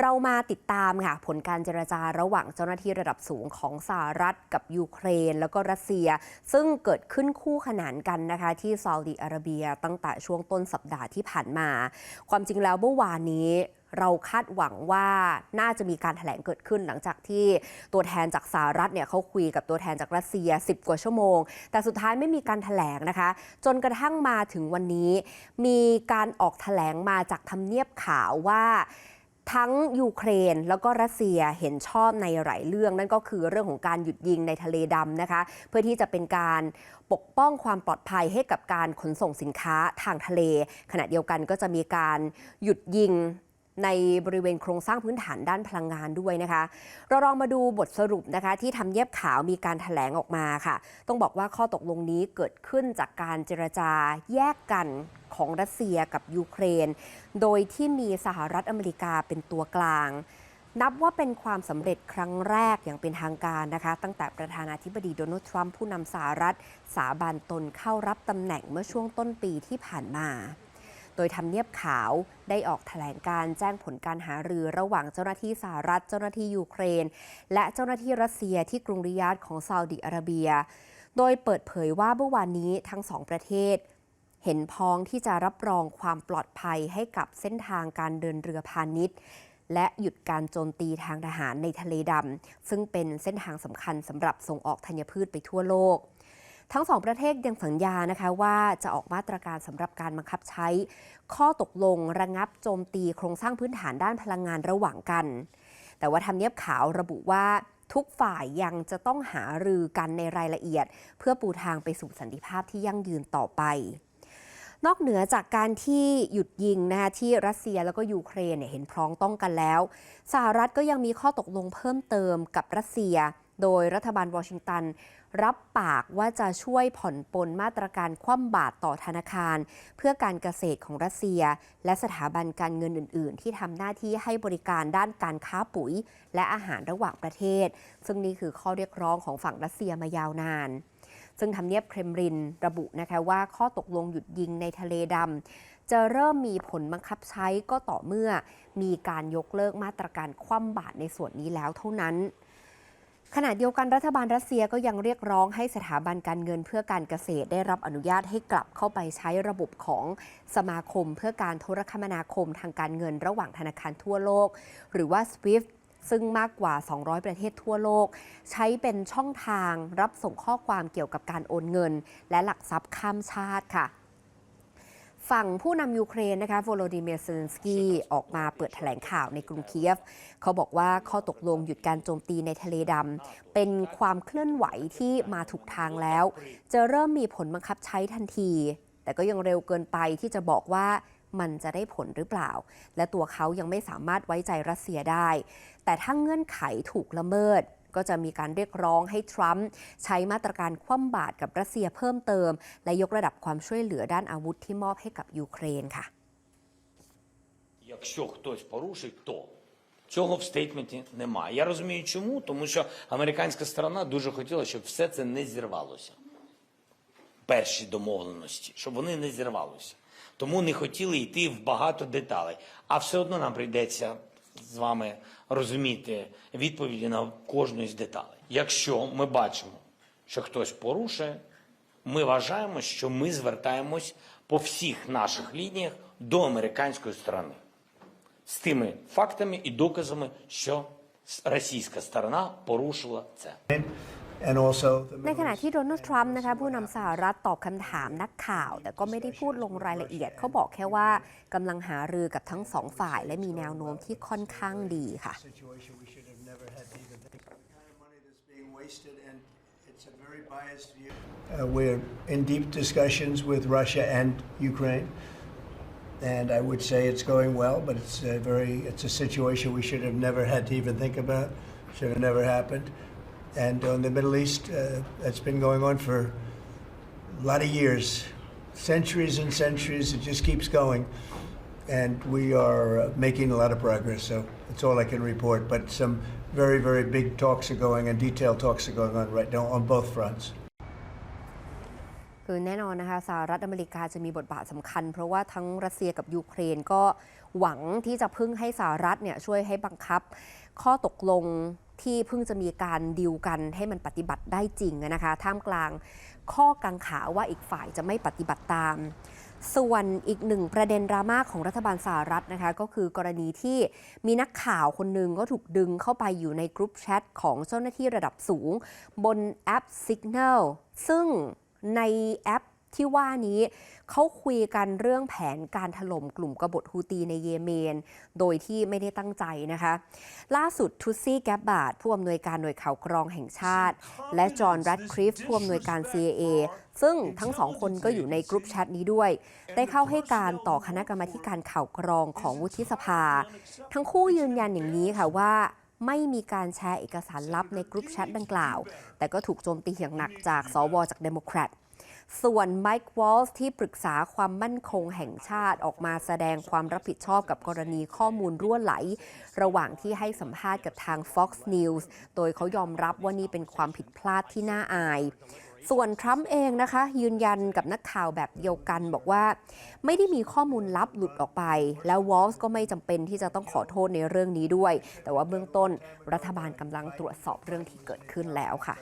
เรามาติดตามค่ะผลการเจรจาระหว่างเจ้าหน้าที่ระดับสูงของสหรัฐกับยูเครน แล้วก็รัสเซีย ซึ่งเกิดขึ้นคู่ขนานกันนะคะที่ซาอุดิอาระเบียตั้งแต่ช่วงต้นสัปดาห์ที่ผ่านมา ความจริงแล้วเมื่อวานนี้เราคาดหวังว่าน่าจะมีการถแถลงเกิดขึ้นหลังจากที่ตัวแทนจากสหรัฐเนี่ยเขาคุยกับตัวแทนจากรัสเซีย 10 กว่าชั่วโมง แต่สุดท้ายไม่มีการถแถลงนะคะ จนกระทั่งมาถึงวันนี้ มีการออกถแถลงมาจากทำเนียบข่าวว่า ทั้งยูเครนแล้วก็รัสเซียเห็นชอบในหลายเรื่อง นั่นก็คือเรื่องของการหยุดยิงในทะเลดำนะคะ เพื่อที่จะเป็นการปกป้องความปลอดภัยให้กับการขนส่งสินค้าทางทะเล ขณะเดียวกันก็จะมีการหยุดยิง ในบริเวณโครงสร้างพื้นฐานด้านพลังงานด้วยนะคะ เราลองมาดูบทสรุปนะคะ ที่ทำเนียบขาวมีการถแถลงออกมาค่ะ ต้องบอกว่าข้อตกลงนี้เกิดขึ้นจากการเจรจาแยกกันของรัสเซียกับยูเครน โดยที่มีสหรัฐอเมริกาเป็นตัวกลาง นับว่าเป็นความสำเร็จครั้งแรกอย่างเป็นทางการนะคะ ตั้งแต่ประธานาธิบดีโดนัลด์ทรัมป์ผู้นำสหรัฐ สาบานตนเข้ารับตำแหน่งเมื่อช่วงต้นปีที่ผ่านมา โดยทำเนียบขาวได้ออกแถลงการแจ้งผลการหารือระหว่างเจ้าหน้าที่สหรัฐ เจ้าหน้าที่ยูเครน และเจ้าหน้าที่รัสเซียที่กรุงริยาดของซาอุดิอาระเบีย โดยเปิดเผยว่าเมื่อวานนี้ทั้งสองประเทศ เห็นพ้องที่จะรับรองความปลอดภัยให้กับเส้นทางการเดินเรือพาณิชย์และหยุดการโจมตีทางทหารในทะเลดำ ซึ่งเป็นเส้นทางสำคัญสำหรับส่งออกธัญพืชไปทั่วโลก ทั้งสองประเทศยังสัญญานะคะว่าจะออกมาตรการสำหรับการบังคับใช้ ข้อตกลงระงับโจมตีโครงสร้างพื้นฐานด้านพลังงานระหว่างกัน แต่ว่าทำเนียบขาวระบุว่าทุกฝ่ายยังจะต้องหารือกันในรายละเอียด เพื่อปูทางไปสู่สันติภาพที่ยั่งยืนต่อไป นอกเหนือจากการที่หยุดยิงนะคะที่รัสเซียแล้วก็ยูเครนเนี่ยเห็นพร้องต้องกันแล้ว สหรัฐก็ยังมีข้อตกลงเพิ่มเติมกับรัสเซีย โดยรัฐบาลวอชิงตัน รับปากว่าจะช่วยผ่อนปลนมาตรการคว่ำบาตรต่อธนาคาร เพื่อการเกษตรของรัสเซีย และสถาบันการเงินอื่น ๆ ที่ทำหน้าที่ให้บริการด้านการค้าปุ๋ย และอาหารระหว่างประเทศ ซึ่งนี่คือข้อเรียกร้องของฝั่งรัสเซียมายาวนานซึ่งทำเนียบเครมรินระบุนะคะว่าข้อตกลงหยุดยิงในทะเลดำจะเริ่มมีผลบังคับใช้ก็ต่อเมื่อ มีการยกเลิกมาตรการคว่ำบาตรในส่วนนี้แล้วเท่านั้น ขณะเดียวกันรัฐบาลรัสเซียก็ยังเรียกร้องให้สถาบันการเงินเพื่อการเกษตรได้รับอนุญาตให้กลับเข้าไปใช้ระบบของสมาคมเพื่อการโทรคมนาคมทางการเงินระหว่างธนาคารทั่วโลก หรือว่า SWIFT ซึ่งมากกว่า 200 ประเทศทั่วโลก ใช้เป็นช่องทางรับส่งข้อความเกี่ยวกับการโอนเงิน และหลักทรัพย์ข้ามชาติค่ะ ฝั่งผู้นำยูเครนนะคะโวโลดิเมียร์เซเลนสกี้ออกมาเปิดแถลงข่าวในกรุงเคียฟ เขาบอกว่าข้อตกลงหยุดการโจมตีในทะเลดำเป็นความเคลื่อนไหวที่มาถูกทางแล้ว จะเริ่มมีผลบังคับใช้ทันที แต่ก็ยังเร็วเกินไปที่จะบอกว่ามันจะได้ผลหรือเปล่า และตัวเขายังไม่สามารถไว้ใจรัสเซียได้ แต่ถ้าเงื่อนไขถูกละเมิด ก็จะมีการเรียกร้องให้ทรัมป์ใช้มาตรการคว่ำบาตรกับรัสเซียเพิ่มเติม และยกระดับความช่วยเหลือด้านอาวุธที่มอบให้กับยูเครนค่ะ Якщо хтось порушить, то цього в стейтменті немає. Я розумію, чому, тому що американська сторона дуже хотіла, щоб все це не зірвалося. Перші домовленості, щоб вони не зірвалося. Тому не хотіли йти в багато деталей. А все одно нам прийдеться з вами розуміти відповіді на кожну з деталей. Якщо ми бачимо, що хтось порушує, ми вважаємо, що ми звертаємось по всіх наших лініях до американської сторони з тими фактами і доказами, що російська сторона порушила це. And also the ในขณะที่โดนัลด์ทรัมป์นะคะผู้นำสหรัฐตอบคำถามนักข่าว แต่ก็ไม่ได้พูดลงรายละเอียด เขาบอกแค่ว่ากำลังหารือกับทั้งสองฝ่าย และมีแนวโน้มที่ค่อนข้างดีค่ะ situation we should have never had to even think. The kind of money that's being wasted, and it's a very biased view. Uh, we're in deep discussions with Russia and Ukraine, and I would say it's going well, but it's a very it's a situation we should have never had to even think about. Should have never happened. And on the Middle East, uh, that's been going on for a lot of years, centuries and centuries. It just keeps going. and we are uh, making a lot of progress. So that's all I can report. But some very, very big talks are going and detailed talks are going on right now on both fronts. คือแน่นอนนะคะสหรัฐอเมริกาจะมีบทบาทสำคัญ เพราะว่าทั้งรัสเซียกับยูเครนก็หวังที่จะพึ่งให้สหรัฐเนี่ยช่วยให้บังคับ ข้อตกลง ที่เพิ่งจะมีการดิวกันให้มันปฏิบัติได้จริงนะคะ ท่ามกลางข้อกังขาว่าอีกฝ่ายจะไม่ปฏิบัติตาม ส่วนอีกหนึ่งประเด็นดราม่าของรัฐบาลสหรัฐนะคะ ก็คือกรณีที่มีนักข่าวคนหนึ่งก็ถูกดึงเข้าไปอยู่ในกรุ๊ปแชทของเจ้าหน้าที่ระดับสูง บนแอป Signal ซึ่งในแอป ที่ว่านี้เขาคุยกันเรื่องแผนการถล่มกลุ่มกบฏฮูตีในเยเมน โดยที่ไม่ได้ตั้งใจนะคะ ล่าสุดทูซี่แกบบาดผู้อำนวยการหน่วยข่าวกรองแห่งชาติ และจอห์นแรดคลิฟผู้อำนวยการ CIA ซึ่งทั้งสองคนก็อยู่ในกรุ๊ปแชทนี้ด้วย ได้เข้าให้การต่อคณะกรรมาธิการข่าวกรองของวุฒิสภา ทั้งคู่ยืนยันอย่างนี้ค่ะว่าไม่มีการแชร์เอกสารลับในกรุ๊ปแชทดังกล่าว แต่ก็ถูกโจมตีอย่างหนักจากสวจากเดโมแครต ส่วนไมค์วอลส์ที่ปรึกษาความมั่นคงแห่งชาติออกมาแสดงความรับผิดชอบกับกรณีข้อมูลรั่วไหล ระหว่างที่ให้สัมภาษณ์กับทาง Fox News โดยเขายอมรับว่านี่เป็นความผิดพลาดที่น่าอายส่วนทรัมป์เองนะคะ ยืนยันกับนักข่าวแบบเดียวกันบอกว่า ไม่ได้มีข้อมูลลับหลุดออกไป แล้ววอลส์ก็ไม่จำเป็นที่จะต้องขอโทษในเรื่องนี้ด้วย แต่ว่าเบื้องต้นรัฐบาลกำลังตรวจสอบเรื่องที่เกิดขึ้นแล้วค่ะ